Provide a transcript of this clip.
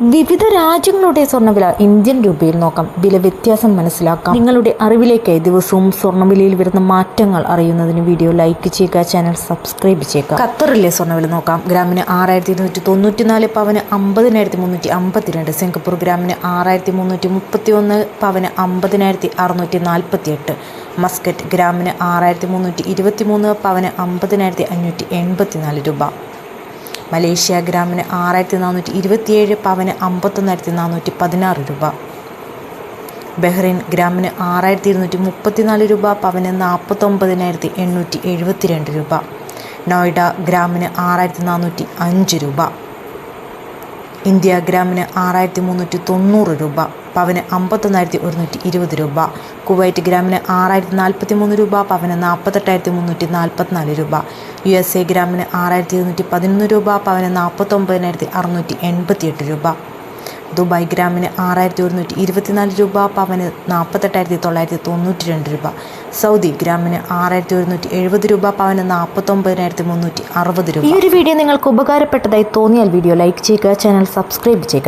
വിവിധ രാജ്യങ്ങളുടെ സ്വർണവില ഇന്ത്യൻ രൂപയിൽ നോക്കാം. വില വ്യത്യാസം മനസ്സിലാക്കാം. നിങ്ങളുടെ അറിവിലേക്കായി ദിവസവും സ്വർണവിലയിൽ വരുന്ന മാറ്റങ്ങൾ അറിയുന്നതിന് വീഡിയോ ലൈക്ക് ചെയ്യുക ചാനൽ സബ്സ്ക്രൈബ് ചെയ്യുക. ഖത്തറിലെ സ്വർണവില നോക്കാം. ഗ്രാമിന് ആറായിരത്തി ഇരുന്നൂറ്റി തൊണ്ണൂറ്റി നാല് പവന് അമ്പതിനായിരത്തി മുന്നൂറ്റി അമ്പത്തിരണ്ട് സിംഗപ്പൂർ ഗ്രാമിന് ആറായിരത്തി മുന്നൂറ്റി മുപ്പത്തി ഒന്ന് പവന് അമ്പതിനായിരത്തി അറുന്നൂറ്റി നാൽപ്പത്തി എട്ട് മസ്കറ്റ് ഗ്രാമിന് ആറായിരത്തി മുന്നൂറ്റി ഇരുപത്തി മൂന്ന് പവന് അമ്പതിനായിരത്തി അഞ്ഞൂറ്റി എൺപത്തി നാല് രൂപ. മലേഷ്യ ഗ്രാമിന് ആറായിരത്തി നാനൂറ്റി ഇരുപത്തിയേഴ് പവന് അമ്പത്തൊന്നായിരത്തി നാനൂറ്റി പതിനാറ് രൂപ. ബഹ്റൈൻ ഗ്രാമിന് ആറായിരത്തി ഇരുന്നൂറ്റി മുപ്പത്തിനാല് രൂപ പവന് നാൽപ്പത്തൊമ്പതിനായിരത്തി എണ്ണൂറ്റി എഴുപത്തിരണ്ട് രൂപ. നോയിഡ ഗ്രാമിന് ആറായിരത്തി നാനൂറ്റി അഞ്ച് രൂപ. ഇന്ത്യ ഗ്രാമിന് ആറായിരത്തി മുന്നൂറ്റി തൊണ്ണൂറ് രൂപ പവന് അമ്പത്തൊന്നായിരത്തി ഒരുന്നൂറ്റി ഇരുപത് രൂപ കുവൈറ്റ് ഗ്രാമിന് ആറായിരത്തി നാൽപ്പത്തി മൂന്ന് രൂപ പവന് നാൽപ്പത്തെട്ടായിരത്തി മുന്നൂറ്റി നാൽപ്പത്തിനാല് രൂപ യു എസ് എ ഗ്രാമിന് ആറായിരത്തി ഇരുന്നൂറ്റി പതിനൊന്ന് രൂപ പവന് നാൽപ്പത്തൊമ്പതിനായിരത്തി അറുന്നൂറ്റി എൺപത്തിയെട്ട് രൂപ. ദുബായ് ഗ്രാമിന് ആറായിരത്തി ഒരുന്നൂറ്റി ഇരുപത്തിനാല് രൂപ പവന് നാൽപ്പത്തെട്ടായിരത്തി തൊള്ളായിരത്തി തൊണ്ണൂറ്റി രണ്ട് രൂപ. സൗദി ഗ്രാമിന് ആറായിരത്തി ഒരുന്നൂറ്റി എഴുപത് രൂപ പവന് നാൽപ്പത്തൊമ്പതിനായിരത്തി മുന്നൂറ്റി അറുപത് രൂപ. ഈ ഒരു വീഡിയോ നിങ്ങൾക്ക് ഉപകാരപ്പെട്ടതായി തോന്നിയാൽ വീഡിയോ ലൈക്ക് ചെയ്യുക ചാനൽ സബ്സ്ക്രൈബ് ചെയ്യുക.